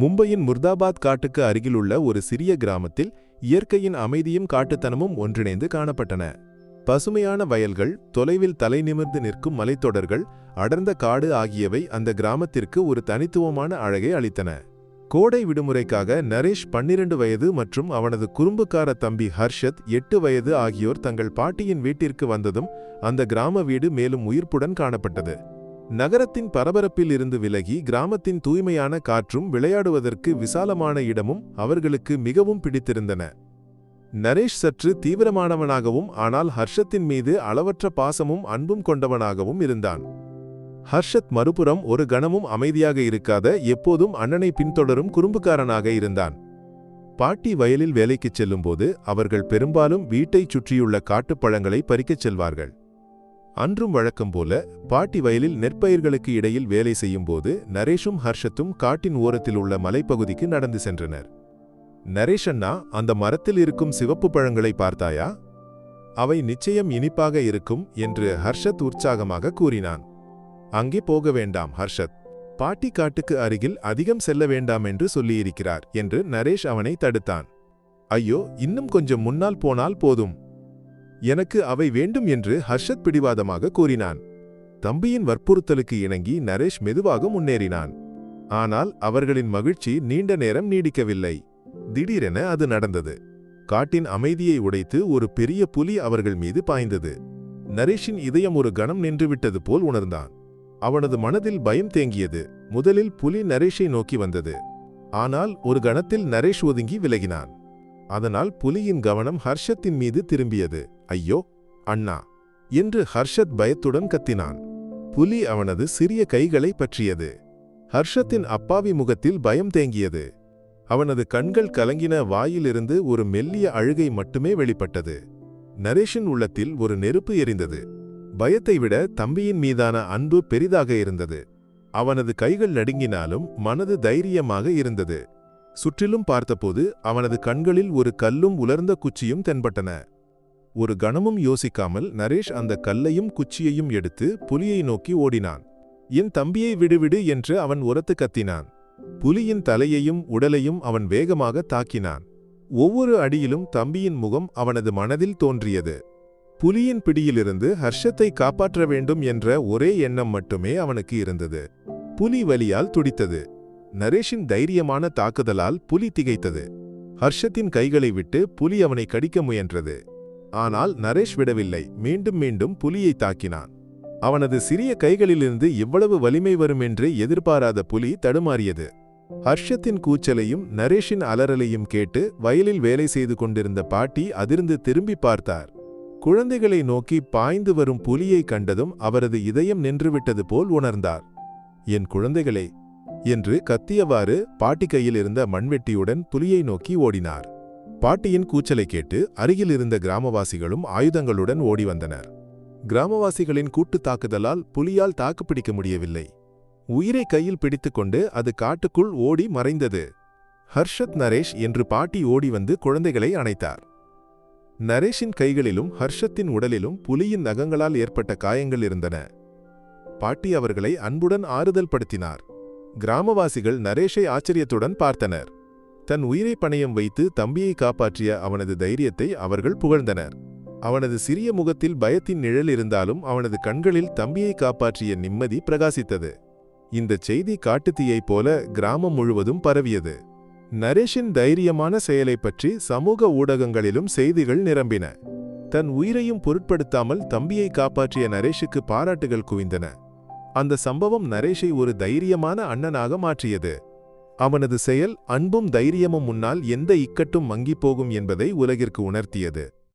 மும்பையின் முர்தாபாத் காட்டுக்கு அருகிலுள்ள ஒரு சிறிய கிராமத்தில் இயற்கையின் அமைதியும் காட்டுத்தனமும் ஒன்றிணைந்து காணப்பட்டன. பசுமையான வயல்கள் தொலைவில் தலை நிமிர்ந்து நிற்கும் மலைத்தொடர்கள் அடர்ந்த காடு ஆகியவை அந்த கிராமத்திற்கு ஒரு தனித்துவமான அழகை அளித்தன. கோடை விடுமுறைக்காக நரேஷ் பன்னிரண்டு வயது மற்றும் அவனது குறும்புக்கார தம்பி ஹர்ஷத் எட்டு வயது ஆகியோர் தங்கள் பாட்டியின் வீட்டிற்கு வந்ததும் அந்த கிராம வீடு மேலும் உயிர்ப்புடன் காணப்பட்டது. நகரத்தின் பரபரப்பில் இருந்து விலகி கிராமத்தின் தூய்மையான காற்றும் விளையாடுவதற்கு விசாலமான இடமும் அவர்களுக்கு மிகவும் பிடித்திருந்தன. நரேஷ் சற்று தீவிரமானவனாகவும் ஆனால் ஹர்ஷத்தின் மீது அளவற்ற பாசமும் அன்பும் கொண்டவனாகவும் இருந்தான். ஹர்ஷத் மறுபுறம் ஒரு கணமும் அமைதியாக இருக்காத எப்போதும் அண்ணனை பின்தொடரும் குறும்புக்காரனாக இருந்தான். பாட்டி வயலில் வேலைக்குச் செல்லும்போது அவர்கள் பெரும்பாலும் வீட்டைச் சுற்றியுள்ள காட்டுப்பழங்களை பறிக்கச் செல்வார்கள். அன்றும் வழக்கம் போல பாட்டி வயலில் நெற்பயிர்களுக்கு இடையில் வேலை செய்யும்போது நரேஷும் ஹர்ஷத்தும் காட்டின் ஓரத்தில் உள்ள மலைப்பகுதிக்கு நடந்து சென்றனர். நரேஷ் அண்ணா அந்த மரத்தில் இருக்கும் சிவப்பு பழங்களை பார்த்தாயா? அவை நிச்சயம் இனிப்பாக இருக்கும் என்று ஹர்ஷத் உற்சாகமாக கூறினான். அங்கே போக வேண்டாம் ஹர்ஷத். பாட்டி காட்டுக்கு அருகில் அதிகம் செல்ல வேண்டாம் என்று சொல்லியிருக்கிறார் என்று நரேஷ் அவனை தடுத்தான். ஐயோ இன்னும் கொஞ்சம் முன்னால் போனால் போதும். எனக்கு அவை வேண்டும் என்று ஹர்ஷத் பிடிவாதமாக கூறினான். தம்பியின் வற்புறுத்தலுக்கு இணங்கி நரேஷ் மெதுவாக முன்னேறினான். ஆனால் அவர்களின் மகிழ்ச்சி நீண்ட நேரம் நீடிக்கவில்லை. திடீரென அது நடந்தது. காட்டின் அமைதியை உடைத்து ஒரு பெரிய புலி அவர்கள் மீது பாய்ந்தது. நரேஷின் இதயம் ஒரு கணம் நின்றுவிட்டது போல் உணர்ந்தான். அவனது மனதில் பயம் தேங்கியது. முதலில் புலி நரேஷை நோக்கி வந்தது. ஆனால் ஒரு கணத்தில் நரேஷ் ஒதுங்கி விலகினான். அதனால் புலியின் கவனம் ஹர்ஷத்தின் மீது திரும்பியது. ஐயோ அண்ணா என்று ஹர்ஷத் பயத்துடன் கத்தினான். புலி அவனது சிறிய கைகளை பற்றியது. ஹர்ஷத்தின் அப்பாவி முகத்தில் பயம் தேங்கியது. அவனது கண்கள் கலங்கின வாயிலிருந்து ஒரு மெல்லிய அழுகை மட்டுமே வெளிப்பட்டது. நரேஷின் உள்ளத்தில் ஒரு நெருப்பு எரிந்தது. பயத்தை விட தம்பியின் மீதான அன்பு பெரிதாக இருந்தது. அவனது கைகள் நடுங்கினாலும் மனது தைரியமாக இருந்தது. சுற்றிலும் பார்த்தபோது அவனது கண்களில் ஒரு கல்லும் உலர்ந்த குச்சியும் தென்பட்டன. ஒரு கணமும் யோசிக்காமல் நரேஷ் அந்த கல்லையும் குச்சியையும் எடுத்து புலியை நோக்கி ஓடினான். என் தம்பியை விடுவிடு என்று அவன் உரத்து கத்தினான். புலியின் தலையையும் உடலையும் அவன் வேகமாக தாக்கினான். ஒவ்வொரு அடியிலும் தம்பியின் முகம் அவனது மனதில் தோன்றியது. புலியின் பிடியிலிருந்து ஹர்ஷத்தை காப்பாற்ற வேண்டும் என்ற ஒரே எண்ணம் மட்டுமே அவனுக்கு இருந்தது. புலி வலியால் துடித்தது. நரேஷின் தைரியமான தாக்குதலால் புலி திகைத்தது. ஹர்ஷத்தின் கைகளை விட்டு புலி அவனை கடிக்க முயன்றது. ஆனால் நரேஷ் விடவில்லை. மீண்டும் மீண்டும் புலியை தாக்கினான். அவனது சிறிய கைகளிலிருந்து இவ்வளவு வலிமை வரும் என்று எதிர்பாராத புலி தடுமாறியது. ஹர்ஷத்தின் கூச்சலையும் நரேஷின் அலறலையும் கேட்டு வயலில் வேலை செய்து கொண்டிருந்த பாட்டி அதிர்ந்து திரும்பி பார்த்தார். குழந்தைகளை நோக்கி பாய்ந்து வரும் புலியை கண்டதும் அவரது இதயம் நின்றுவிட்டது போல் உணர்ந்தார். என் குழந்தைகளே என்று கத்தியவாறு பாட்டி கையில் இருந்த மண்வெட்டியுடன் புலியை நோக்கி ஓடினார். பாட்டியின் கூச்சலை கேட்டு அருகில் இருந்த கிராமவாசிகளும் ஆயுதங்களுடன் ஓடி வந்தனர். கிராமவாசிகளின் கூட்டுத் தாக்குதலால் புலியால் தாக்குப்பிடிக்க முடியவில்லை. உயிரை கையில் பிடித்துக்கொண்டு அது காட்டுக்குள் ஓடி மறைந்தது. ஹர்ஷத் நரேஷ் என்று பாட்டி ஓடி வந்து குழந்தைகளை அணைத்தார். நரேஷின் கைகளிலும் ஹர்ஷத்தின் உடலிலும் புலியின் நகங்களால் ஏற்பட்ட காயங்கள் இருந்தன. பாட்டி அவர்களை அன்புடன் ஆறுதல் படுத்தினார். கிராமவாசிகள் நரேஷை ஆச்சரியத்துடன் பார்த்தனர். தன் உயிரை பணயம் வைத்து தம்பியை காப்பாற்றிய அவனது தைரியத்தை அவர்கள் புகழ்ந்தனர். அவனது சிறிய முகத்தில் பயத்தின் நிழல் இருந்தாலும் அவனது கண்களில் தம்பியை காப்பாற்றிய நிம்மதி பிரகாசித்தது. இந்தச் செய்தி காட்டுத்தீயைப் போல கிராமம் முழுவதும் பரவியது. நரேஷின் தைரியமான செயலைப் பற்றி சமூக ஊடகங்களிலும் செய்திகள் நிரம்பின. தன் உயிரையும் பொருட்படுத்தாமல் தம்பியை காப்பாற்றிய நரேஷுக்கு பாராட்டுகள் குவிந்தன. அந்த சம்பவம் நரேஷை ஒரு தைரியமான அண்ணனாக மாற்றியது. அவனது செயல் அன்பும் தைரியமும் முன்னால் எந்த இக்கட்டும் மங்கிப் போகும் என்பதை உலகிற்கு உணர்த்தியது.